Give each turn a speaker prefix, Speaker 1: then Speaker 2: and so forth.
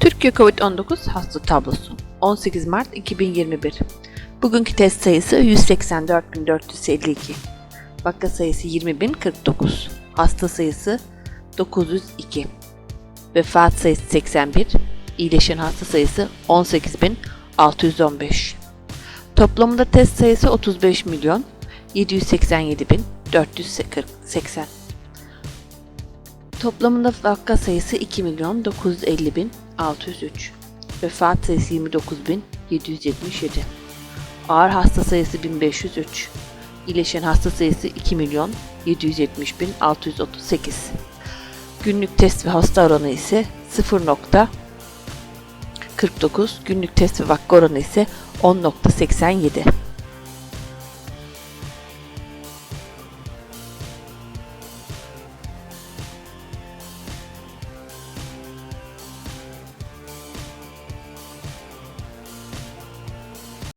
Speaker 1: Türkiye COVID-19 hasta tablosu 18 Mart 2021 Bugünkü test sayısı 184.452 Vaka sayısı 20.049 Hasta sayısı 902 Vefat sayısı 81 İyileşen hasta sayısı 18.615 Toplamda test sayısı 35 milyon 787.480 Toplamında vaka sayısı 2 milyon 950 bin 603. Vefat sayısı 29 bin 777. Ağır hasta sayısı 1503. İyileşen hasta sayısı 2 milyon 770 bin 638. Günlük test ve hasta oranı ise 0.49. Günlük test ve vaka oranı ise 10.87.